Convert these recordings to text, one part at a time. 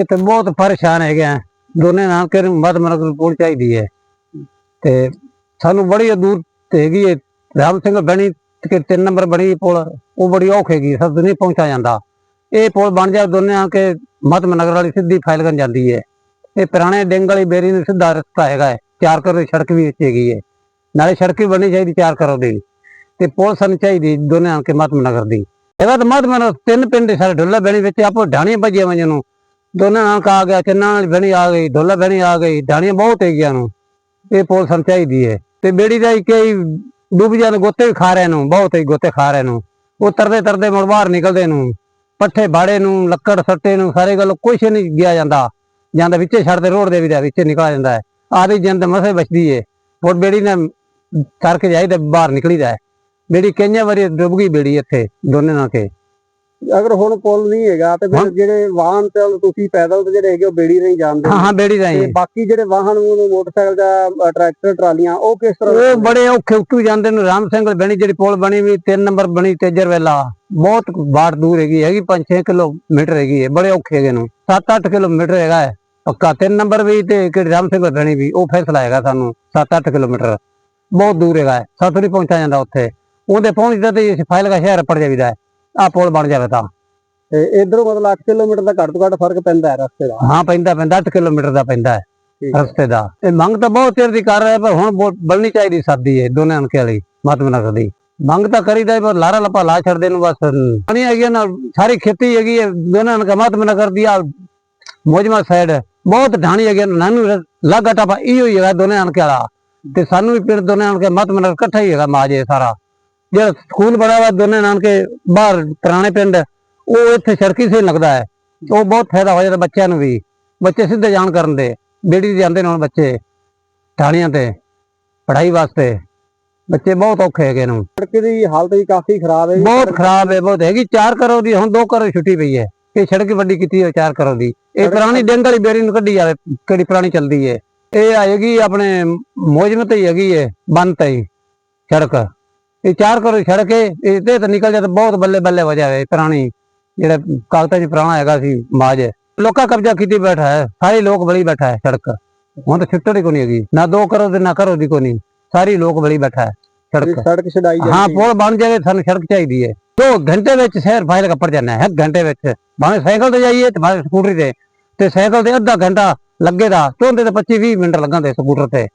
ਤੇ ਬਹੁਤ ਪਰੇਸ਼ਾਨ ਹੈਗੇ ਆ। ਦੋਨੇ ਨਾਨਕੇ ਨੂੰ ਮਦ ਮਨਕ ਰਿਪੋਰਟ ਚਾਹੀਦੀ ਹੈ। ਤੇ ਸਾਨੂੰ ਬੜੀ ਦੂਰ ਤੇ ਹੈਗੀ ਹੈ। ਰਾਮ ਸਿੰਘ ਬਣੀ ਕਿ ਤਿੰਨ ਨੰਬਰ ਬਣੀ ਪੁਲ, ਉਹ ਬੜੀ ਔਖ ਹੈਗੀ ਸਭ ਨਹੀਂ ਪਹੁੰਚਾ ਜਾਂਦਾ। ਇਹ ਪੁਲ ਬਣ ਜਾ ਦੋਨੇ ਆ ਕੇ ਮਤਮ ਨਗਰ ਵਾਲੀ ਸਿੱਧੀ ਫਾਇਲਗੰਜ ਜਾਂਦੀ ਹੈ। ਇਹ ਪੁਰਾਣੇ ਡਿੰਗ ਵਾਲੀ ਬੇਰੀ ਨੂੰ ਸਿੱਧਾ ਰਸਤਾ ਹੈਗਾ ਹੈ। ਚਾਰ ਕਰੋ ਦੀ ਸੜਕ ਵੀ ਵਿੱਚ ਹੈਗੀ ਹੈ। ਨਾਲੇ ਸੜਕ ਵੀ ਬਣਨੀ ਚਾਹੀਦੀ ਚਾਰ ਕਰੋ ਦੀ। ਤੇ ਪੁਲ ਸਾਨੂੰ ਚਾਹੀਦੀ ਦੋਨੇ ਆ ਕੇ ਮਤਮ ਨਗਰ ਦੀ। ਇਹਦਾ ਤਾਂ ਮਤਮ ਨਗਰ ਤਿੰਨ ਪਿੰਡ ਹੈ ਸਾਰੇ ਢੁੱਲਾ ਬਣੀ ਵਿੱਚ, ਆਪੋ ਢਾਣੀਆਂ ਭੱਜੀਆਂ ਵੰਜਨ ਨੂੰ ਦੋਨੇ ਨਾਨਕ ਆ ਗਿਆ ਚੰਨਾ ਵਾਲੀ ਬਣੀ ਆ ਗਈ ਢੋਲਾ ਬਣੀ ਆ ਗਈ, ਢਾਣੀਆਂ ਬਹੁਤ ਹੈਗੀਆਂ ਨੂੰ। ਇਹ ਪੁਲ ਸਾਨੂੰ ਚਾਹੀਦੀ ਹੈ। ਤੇ ਬੇੜੀ ਦਾ ਹੀ ਡੁੱਬ ਜਾਣ, ਗੋਤੇ ਵੀ ਖਾ ਰਹੇ ਨੂੰ, ਬਹੁਤ ਹੀ ਗੋਤੇ ਖਾ ਰਹੇ ਨੂੰ। ਉਹ ਤਰਦੇ ਤਰਦੇ ਮੁੜ ਬਾਹਰ ਨਿਕਲਦੇ ਨੂੰ, ਪੱਠੇ ਬਾੜੇ ਨੂੰ, ਲੱਕੜ ਸੱਟੇ ਨੂੰ, ਸਾਰੇ ਗੱਲ ਕੁਛ ਨਹੀਂ ਗਿਆ ਜਾਂਦਾ। ਜਾਂਦਾ ਵਿੱਚੇ ਛੱਡਦੇ, ਰੋਡ ਦੇ ਵੀ ਦਾ ਵਿੱਚੇ ਨਿਕਲ ਜਾਂਦਾ ਹੈ। ਆਦੀ ਜਿੰਦ ਮਸੇ ਬਚਦੀ ਏ। ਹੋਰ ਬੇੜੀ ਨੇ ਕਰਕੇ ਜਾਈਦਾ, ਬਾਹਰ ਨਿਕਲੀਦਾ ਹੈ। ਬੇੜੀ ਕਈਆਂ ਵਾਰੀ ਡੁੱਬ ਗਈ ਬੇੜੀ ਇੱਥੇ, ਦੋਨੇ ਨਾਲ ਕੇ। ਅਗਰ ਹੁਣ ਪੁਲ ਨਹੀਂ ਹੈਗਾ ਤੇ ਫਿਰ ਜਿਹੜੇ ਵਾਹਨ ਚੱਲ ਤੁਸੀਂ ਪੈਦਲ ਤੇ ਜਿਹੜੇ ਹੈਗੇ ਉਹ ਬੇੜੀ ਨਹੀਂ ਜਾਂਦੇ ਹਾਂ ਹਾਂ। ਬੇੜੀ ਦਾ ਤੇ ਹੀ ਬਾਕੀ ਜਿਹੜੇ ਵਾਹਨ ਨੂੰ ਮੋਟਰਸਾਈਕਲ ਅ, ਟਰੈਕਟਰ ਟਰਾਲੀਆਂ ਉਹ ਕਿਸ ਤਰ੍ਹਾਂ ਉਹ ਬੜੇ ਔਖੇ ਉੱਤੂ ਜਾਂਦੇ ਨੇ ਰਾਮ ਸਿੰਘ ਬਣੀ ਜਿਹੜੀ ਪੁਲ ਬਣੀ ਵੀ 3 ਨੰਬਰ ਬਣੀ ਤੇਜਰ ਵੇਲਾ। ਬਹੁਤ ਬਾੜ ਦੂਰ ਹੈਗੀ ਹੈਗੀ 5-6 ਕਿਲੋਮੀਟਰ ਹੈਗੀ ਹੈ ਬੜੇ ਔਖੇ ਹੈਗੇ ਨੂੰ। 7-8 ਕਿਲੋਮੀਟਰ ਹੈਗਾ ਹੈ ਪੱਕਾ। 3 ਨੰਬਰ ਵੀ ਤੇ ਕਿਹੜੀ ਰਾਮ ਸਿੰਘ ਬਣੀ ਵੀ ਉਹ ਫੈਸਲਾ ਹੈਗਾ ਸਾਨੂੰ 7-8 ਕਿਲੋਮੀਟਰ। ਬਹੁਤ ਦੂਰ ਹੈਗਾ ਹੈ ਸਾਥੋਂ ਨਹੀਂ ਪਹੁੰਚਾ ਜਾਂਦਾ ਉੱਥੇ। ਉਹਦੇ ਪਹੁੰਚਦਾ ਤੇ ਫਾਈਲ ਦਾ ਸ਼ਹਿਰ ਪੜ ਜਾਈਦਾ ਹੈ। ਆ ਪੁਲ ਬਣ ਜਾਵੇ ਤਾਂ। ਤੇ ਇਧਰੋਂ ਮਤਲਬ 8 ਕਿਲੋਮੀਟਰ ਦਾ ਘੱਟ ਤੋਂ ਘੱਟ ਫ਼ਰਕ ਪੈਂਦਾ ਹੈ ਰਸਤੇ ਦਾ? ਹਾਂ ਪੈਂਦਾ ਪੈਂਦਾ 8 ਕਿਲੋਮੀਟਰ ਦਾ ਪੈਂਦਾ ਹੈ। ਰਸਤੇ ਦਾ। ਇਹ ਮੰਗ ਤਾਂ ਬਹੁਤ ਚਿਰ ਦੀ ਕਰ ਰਿਹਾ ਪਰ ਹੁਣ ਬਣਨੀ ਚਾਹੀਦੀ ਸਾਦੀ ਹੈ ਦੋਨੇ ਅਣਕੇ ਵਾਲੀ ਮਾਤਮ ਨਗਰ ਦੀ। ਮੰਗ ਤਾਂ ਕਰੀਦਾ ਪਰ ਲਾਰਾ ਲੱਪਾ ਲਾ ਛੱਡਦੇ ਨੂੰ ਬਸ। ਪਾਣੀ ਹੈਗੀ ਨਾ ਸਾਰੀ ਖੇਤੀ ਹੈਗੀ ਹੈ ਦੋਨੇ ਅਣਕੇ ਮਾਤਮ ਨਗਰ ਦੀ ਆ ਮੋਜਮਾ ਸਾਈਡ। ਬਹੁਤ ਢਾਣੀ ਹੈਗੀ ਨਾਨੂ ਲਾਗਾ ਟਾਪਾ ਇਹੋ ਹੀ ਹੈਗਾ ਦੋਨੇ ਅਣਕੇ ਵਾਲਾ। ਤੇ ਸਾਨੂੰ ਵੀ ਪਿੰਡ ਦੋਨੇ ਅਣਕੇ ਮਾਤਮ ਨਗਰ ਇਕੱਠਾ ਹੀ ਹੈਗਾ ਮਾਜੇ ਸਾਰਾ। ਜਿਹੜਾ ਸਕੂਲ ਬਣਾ ਹੋਇਆ ਦੋਨੇ ਨਾਨਕੇ ਬਾਹਰ ਪੁਰਾਣੇ ਪਿੰਡ ਉਹ ਇੱਥੇ ਸੜਕੀ ਸੇ ਲੱਗਦਾ ਹੈ। ਉਹ ਬਹੁਤ ਫਾਇਦਾ ਹੋ ਜਾਂਦਾ ਬੱਚਿਆਂ ਨੂੰ ਵੀ। ਬੱਚੇ ਸਿੱਧੇ ਜਾਣ ਕਰਨ ਦੇ ਬੇੜੀ ਜਾਂਦੇ ਨੇ ਹੁਣ ਬੱਚੇ ਠਾਣੀਆਂ ਤੇ ਪੜ੍ਹਾਈ ਵਾਸਤੇ। ਬੱਚੇ ਬਹੁਤ ਔਖੇ ਹੈਗੇ ਨੂੰ ਸੜਕ ਦੀ ਹਾਲਤ ਵੀ ਕਾਫੀ ਖਰਾਬ ਹੈ। ਬਹੁਤ ਖਰਾਬ ਹੈ ਬਹੁਤ ਹੈਗੀ। 4 ਕਰੋ ਦੀ ਹੁਣ 2 ਕਰੋ ਛੁੱਟੀ ਪਈ ਹੈ। ਇਹ ਸੜਕ ਵੱਡੀ ਕੀਤੀ ਹੈ 4 ਕਰੋ ਦੀ। ਇਹ ਪੁਰਾਣੀ ਡੰਗ ਵਾਲੀ ਬੇੜੀ ਨੂੰ ਕੱਢੀ ਜਾਵੇ ਕਿਹੜੀ ਪੁਰਾਣੀ ਚੱਲਦੀ ਹੈ। ਇਹ ਆਏਗੀ ਆਪਣੇ ਮੋਜਮ ਤੇ ਹੀ ਹੈਗੀ ਹੈ ਬੰਦ ਤੇ ਸੜਕ। ਇਹ 4 ਕਰੋ ਦੀ ਸੜਕ ਹੈ ਇਹ ਤੇ ਤਾਂ ਨਿਕਲ ਜਾਏ ਤਾਂ ਬਹੁਤ ਬੱਲੇ ਬੱਲੇ ਹੋ ਜਾਵੇ ਪੁਰਾਣੀ ਜਿਹੜਾ ਕਾਗਜ਼ਾਂ 'ਚ ਪੁਰਾਣਾ ਹੈਗਾ ਸੀ ਮਾਜ ਲੋਕਾਂ ਕਬਜ਼ਾ ਕੀਤੀ ਬੈਠਾ ਹੈ ਸਾਰੇ ਲੋਕ ਬਲੀ ਬੈਠਾ ਹੈ ਸੜਕ। ਹੁਣ ਤਾਂ ਛੁੱਟੜੀ ਕੋ ਨਹੀਂ ਹੈਗੀ ਨਾ 2 ਕਰੋ ਤੇ ਨਾ ਕਰੋ ਦੀ ਕੋ ਨਹੀਂ ਸਾਰੀ ਲੋਕ ਬਲੀ ਬੈਠਾ ਹੈ ਸੜਕ। ਸੜਕ ਛਡਾਈ ਹਾਂ ਜਾਂਦੀ ਹੈ ਪੁਲ ਬਣ ਜਾਵੇ ਸਾਨੂੰ ਸੜਕ ਚਾਹੀਦੀ ਹੈ। ਦੋ ਘੰਟੇ ਵਿੱਚ ਸ਼ਹਿਰ ਫਾਈਲ ਕੱਪੜ ਜਾਣਾ ਹੈ ਘੰਟੇ ਵਿੱਚ। ਭਾਵੇਂ ਸਾਈਕਲ ਤੇ ਜਾਈਏ ਤੇ ਭਾਵੇਂ ਸਕੂਟਰੀ ਤੇ ਤੇ ਸਾਈਕਲ ਤੇ ਅੱਧਾ ਘੰਟਾ ਲੱਗੇਦਾ ਚੋਂਦੇ ਤੇ 25 20 ਮਿੰਟ ਲੱਗਣਦੇ ਸਕੂਟਰ ਤੇ।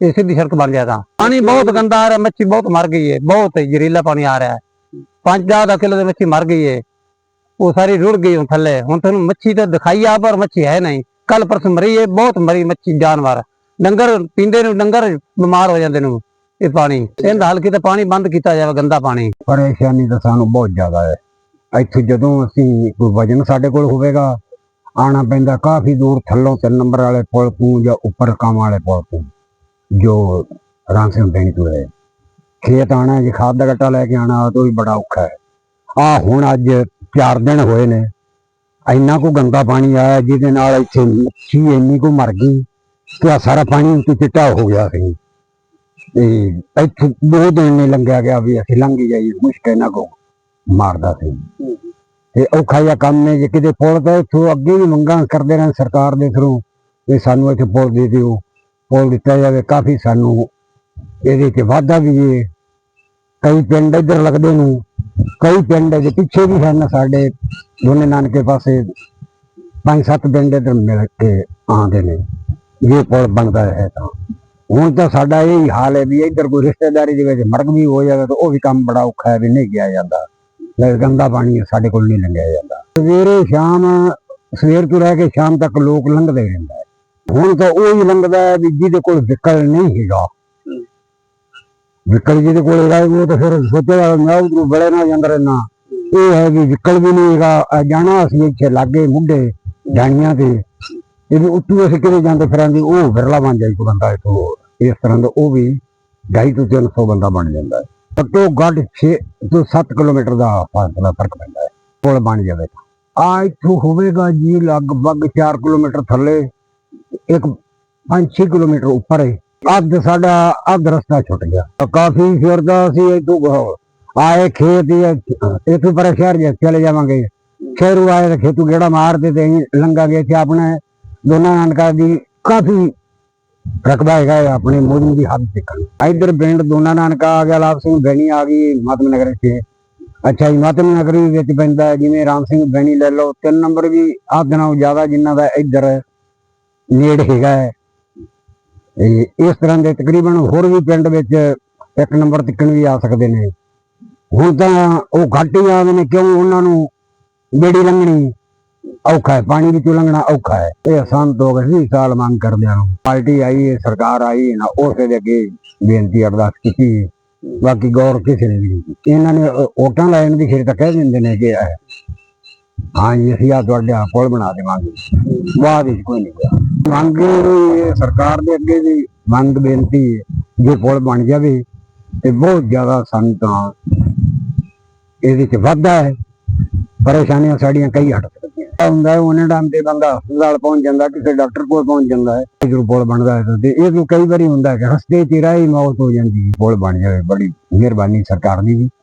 ਇਹ ਸਿੱਧੀ ਸੜਕ ਬਣ ਜਾਦਾ ਪਾਣੀ ਬਹੁਤ ਗੰਦਾ ਆ ਰਿਹਾ, ਮੱਛੀ ਬਹੁਤ ਮਰ ਗਈ ਹੈ ਬਹੁਤ ਜ਼ਹਿਰੀਲਾ ਪਾਣੀ ਆ ਰਿਹਾ। ਹੈ 5-10 ਕਿਲੋ ਦੀ ਮੱਛੀ ਮਰ ਗਈ ਹੈ ਉਹ ਸਾਰੀ ਰੁੜ ਗਈ ਹੁਣ ਥੱਲੇ। ਹੁਣ ਤੁਹਾਨੂੰ ਮੱਛੀ ਤਾਂ ਦਿਖਾਈ ਆ, ਪਰ ਮੱਛੀ ਹੈ ਨਹੀਂ। ਕੱਲ ਪਰਸੋਂ ਮਰੀ ਹੈ ਬਹੁਤ ਮਰੀ ਮੱਛੀ, ਜਾਨਵਰ। ਡੰਗਰ ਪੀਂਦੇ ਨੂੰ, ਡੰਗਰ ਬਿਮਾਰ ਹੋ ਜਾਂਦੇ ਨੂੰ, ਇਹ ਪਾਣੀ। ਇਹਦਾ ਹਲ ਕਿਤੇ, ਪਾਣੀ ਬੰਦ ਕੀਤਾ ਜਾਵੇ, ਗੰਦਾ ਪਾਣੀ। ਪਰੇਸ਼ਾਨੀ ਤਾਂ ਸਾਨੂੰ ਬਹੁਤ ਜ਼ਿਆਦਾ ਹੈ ਇੱਥੇ ਜਦੋਂ ਅਸੀਂ ਕੋਈ ਵਜਨ ਸਾਡੇ ਕੋਲ ਹੋਵੇਗਾ ਆਣਾ ਪੈਂਦਾ ਕਾਫੀ ਦੂਰ, ਥੱਲੋਂ ਤਿੰਨ ਨੰਬਰ ਵਾਲੇ ਪੁਲ ਤੋਂ ਜਾਂ ਉੱਪਰ ਕੰਮ ਵਾਲੇ ਪੁਲ ਤੋਂ ਜੋ ਰਾਮ ਸਿੰਘ ਬੈਂਕ ਤੋਂ ਹੈ ਖੇਤ ਆਣਾ ਜੇ, ਖਾਦ ਦਾ ਗੱਟਾ ਲੈ ਕੇ ਆਣਾ, ਉਹ ਵੀ ਬੜਾ ਔਖਾ ਹੈ। ਆ ਹੁਣ ਅੱਜ 4 ਦਿਨ ਹੋਏ ਨੇ। ਇੰਨਾ ਕੋ ਗੰਦਾ ਪਾਣੀ ਆਇਆ, ਜਿਹਦੇ ਨਾਲ ਇੱਥੇ ਮੱਛੀ ਇੰਨੀ ਕੋ ਮਰ ਗਈ ਕਿ ਆਹ ਸਾਰਾ ਪਾਣੀ ਉੱਤੇ ਚਿੱਟਾ ਹੋ ਗਿਆ ਸੀ। ਤੇ ਇੱਥੇ ਦੋ ਦਿਨ ਨਹੀਂ ਲੰਘਿਆ ਗਿਆ ਵੀ ਅਸੀਂ ਲੰਘ ਜਾਈਏ ਮੁਸ਼ਕਿਲ ਨਾ ਕੋ ਮਾਰਦਾ ਸੀ। ਤੇ ਔਖਾ ਜਿਹਾ ਕੰਮ ਨੇ ਜੇ ਕਿਤੇ ਪੁਲ ਤਾਂ ਇੱਥੋਂ ਅੱਗੇ ਵੀ ਮੰਗਾਂ ਕਰਦੇ ਰਹਿਣ ਸਰਕਾਰ ਦੇ ਥਰੂ, ਵੀ ਸਾਨੂੰ ਇੱਥੇ ਪੁਲ ਦੇ ਦਿਓ। ਪੁਲ ਦਿੱਤਾ ਜਾਵੇ ਕਾਫੀ ਸਾਨੂੰ ਇਹਦੇ ਤੇ ਵਾਧਾ ਵੀ ਹੈ ਕਈ ਪਿੰਡ ਇੱਧਰ ਲੱਗਦੇ ਨੂੰ, ਕਈ ਪਿੰਡ ਦੇ ਪਿੱਛੇ ਵੀ ਹਨ ਸਾਡੇ, ਦੋਨੇ ਨਾਨਕੇ ਪਾਸੇ ਪੰਜ ਸੱਤ ਪਿੰਡ ਇੱਧਰ ਮਿਲ ਕੇ ਆਉਂਦੇ ਨੇ। ਇਹ ਪੁਲ ਬਣਦਾ ਹੈ ਤਾਂ। ਹੁਣ ਤਾਂ ਸਾਡਾ ਇਹ ਹੀ ਹਾਲ ਹੈ ਵੀ ਇੱਧਰ ਕੋਈ ਰਿਸ਼ਤੇਦਾਰੀ ਦੇ ਵਿੱਚ ਮਰਗ ਵੀ ਹੋ ਜਾਵੇ ਤਾਂ ਉਹ ਵੀ ਕੰਮ ਬੜਾ ਔਖਾ ਹੈ ਵੀ ਨਹੀਂ ਗਿਆ ਜਾਂਦਾ। ਲੈ ਗੰਦਾ ਪਾਣੀ ਸਾਡੇ ਕੋਲ ਨਹੀਂ ਲੰਘਿਆ ਜਾਂਦਾ। ਸਵੇਰੇ ਸ਼ਾਮ, ਸਵੇਰ ਤੋਂ ਰਹਿ ਕੇ ਸ਼ਾਮ ਤੱਕ ਲੋਕ ਲੰਘਦੇ ਰਹਿੰਦਾ ਹੈ ਹੁਣ ਤਾਂ ਉਹ ਹੀ ਲੰਘਦਾ ਹੈ ਵੀ ਜਿਹਦੇ ਕੋਲ ਵਿਕਲ ਨਹੀਂ ਹੈਗਾ। ਵਿਕਲ ਜਿਹਦੇ ਕੋਲ ਹੈਗਾ ਉਹ ਤਾਂ ਫਿਰ ਸੋਚੇਗਾ ਮੈਂ ਉਧਰੋਂ ਬੜੇ ਨਾ ਜਾਂਦਾ ਰਹਿਣਾ ਇਹ ਹੈ ਕਿ ਵਿਕਲ ਵੀ ਨਹੀਂ ਹੈਗਾ ਜਾਣਾ ਅਸੀਂ ਇੱਥੇ ਲਾਗੇ ਮੁੰਡੇ ਜਾਣੀਆਂ ਤੇ। ਇਹ ਵੀ ਉੱਤੋਂ ਅਸੀਂ ਕਿਤੇ ਜਾਂਦੇ ਫਿਰਾਂਗੇ ਉਹ ਵਿਰਲਾ ਬਣ ਜਾਈ ਕੋਈ ਬੰਦਾ ਇੱਥੋਂ ਇਸ ਤਰ੍ਹਾਂ ਦਾ ਉਹ ਵੀ 250 ਤੋਂ 300 ਬੰਦਾ ਬਣ ਜਾਂਦਾ ਹੈ। ਘੱਟੋ ਘੱਟ 6 ਤੋਂ 7 ਕਿਲੋਮੀਟਰ ਦਾ ਫਾਸਲਾ ਫ਼ਰਕ ਪੈਂਦਾ ਹੈ। ਪੁਲ ਬਣ ਜਾਵੇ ਆ ਇੱਥੋਂ ਹੋਵੇਗਾ ਜੀ ਲਗਭਗ 4 ਕਿਲੋਮੀਟਰ ਥੱਲੇ। ਇੱਕ 5-6 ਕਿਲੋਮੀਟਰ ਉੱਪਰ ਹੈ। ਅੱਧ ਸਾਡਾ ਅੱਧ ਰਸਤਾ ਛੁੱਟ ਗਿਆ। ਕਾਫੀ ਫਿਰਦਾ ਸੀ ਅਸੀਂ ਗ- ਆਏ ਖੇਤ ਹੀ ਇੱਥੋਂ ਪਰ ਸ਼ਹਿਰ ਜੇ ਚਲੇ ਜਾਵਾਂਗੇ। ਸ਼ਹਿਰੋਂ ਆਏ ਤਾਂ ਖੇਤੂ ਗੇੜਾ ਮਾਰਦੇ ਤੇ ਅਸੀਂ ਲੰਗਾ ਗਏ ਸੀ ਆਪਣੇ ਦੋਨਾਂ ਨਾਨਕਾ ਦੀ ਕਾਫੀ ਰਕਬਾ ਹੈਗਾ ਆਪਣੇ ਮੋਦੀ ਦੀ ਹੱਦ ਦੇਖਣ। ਇਧਰ ਪਿੰਡ ਦੋਨਾਂ ਨਾਨਕਾ ਆ ਗਿਆ ਲਾਭ ਸਿੰਘ ਬੈਣੀ ਆ ਗਈ, ਮਾਤਮ ਨਗਰ ਚ ਅੱਛਾ ਜੀ, ਮਾਤਮ ਨਗਰ ਵਿੱਚ ਪੈਂਦਾ ਜਿਵੇਂ ਰਾਮ ਸਿੰਘ ਬੈਣੀ ਲੈ ਲਓ, ਤਿੰਨ ਨੰਬਰ ਵੀ ਆਹ ਦਿਨਾਂ ਜ਼ਿਆਦਾ ਜਿਨ੍ਹਾਂ ਦਾ ਇੱਧਰ ਨੇੜ ਹੈਗਾ ਹੈ। ਇਸ ਤਰ੍ਹਾਂ ਦੇ ਤਕਰੀਬਨ ਹੋਰ ਵੀ ਪਿੰਡ ਵਿੱਚ ਇੱਕ ਨੰਬਰ ਤਿੱਕਣ ਵੀ ਆ ਸਕਦੇ ਨੇ। ਹੁਣ ਤਾਂ ਉਹ ਘੱਟ ਹੀ ਆਉਂਦੇ ਨੇ ਕਿਉਂ ਉਹਨਾਂ ਨੂੰ ਬੇੜੀ ਲੰਘਣੀ ਔਖਾ ਹੈ ਪਾਣੀ ਵਿੱਚੋਂ ਲੰਘਣਾ ਔਖਾ ਹੈ। ਇਹ ਆਸਾਨ ਤੋਂ ਗਏ ਸਾਲ ਮੰਗ ਕਰਦਿਆਂ ਨੂੰ ਪਾਰਟੀ ਆਈ ਹੈ ਸਰਕਾਰ ਆਈ ਨਾ ਉਸੇ ਦੇ ਅੱਗੇ ਬੇਨਤੀ ਅਰਦਾਸ ਕੀਤੀ। ਹੈ। ਬਾਕੀ ਗੌਰ ਕਿਸੇ ਨੇ ਵੀ ਨਹੀਂ ਕੀਤੀ। ਇਹਨਾਂ ਨੇ ਵੋਟਾਂ ਲੈਣ ਦੀ ਖੇਰ ਤਾਂ ਕਹਿ ਦਿੰਦੇ ਨੇ ਕਿ ਇਹ, ਹਾਂ ਜੀ ਅਸੀਂ ਆ ਤੁਹਾਡੇ ਆ ਪੁਲ ਬਣਾ ਦੇਵਾਂਗੇ। ਬਾਅਦ ਵਿੱਚ ਕੋਈ ਨਹੀਂ ਹੋਇਆ। ਮੰਗ ਸਰਕਾਰ ਦੇ ਅੱਗੇ ਦੀ ਮੰਗ ਬੇਨਤੀ ਹੈ ਜੇ ਪੁਲ ਬਣ ਜਾਵੇ ਤੇ ਬਹੁਤ ਜ਼ਿਆਦਾ ਸਾਨੂੰ ਤਾਂ ਇਹਦੇ ਚ ਵਾਧਾ ਹੈ। ਪਰੇਸ਼ਾਨੀਆਂ ਸਾਡੀਆਂ ਕਈ ਹਟ ਸਕਦੀਆਂ ਹੁੰਦਾ ਹੈ ਉਹਨੇ ਟਾਈਮ ਤੇ ਬੰਦਾ ਹਸਪਤਾਲ ਪਹੁੰਚ ਜਾਂਦਾ, ਕਿਸੇ ਡਾਕਟਰ ਕੋਲ ਪਹੁੰਚ ਜਾਂਦਾ ਹੈ। ਜਦੋਂ ਪੁਲ ਬਣਦਾ ਹੈ ਤੇ ਇਹ ਤੋਂ ਕਈ ਵਾਰੀ ਹੁੰਦਾ ਹੈ ਕਿ ਰਸਤੇ 'ਚ ਹੀ ਮੌਤ ਹੋ ਜਾਂਦੀ ਹੈ। ਪੁਲ ਬਣ ਜਾਵੇ, ਬੜੀ ਮਿਹਰਬਾਨੀ ਸਰਕਾਰ ਦੀ ਵੀ।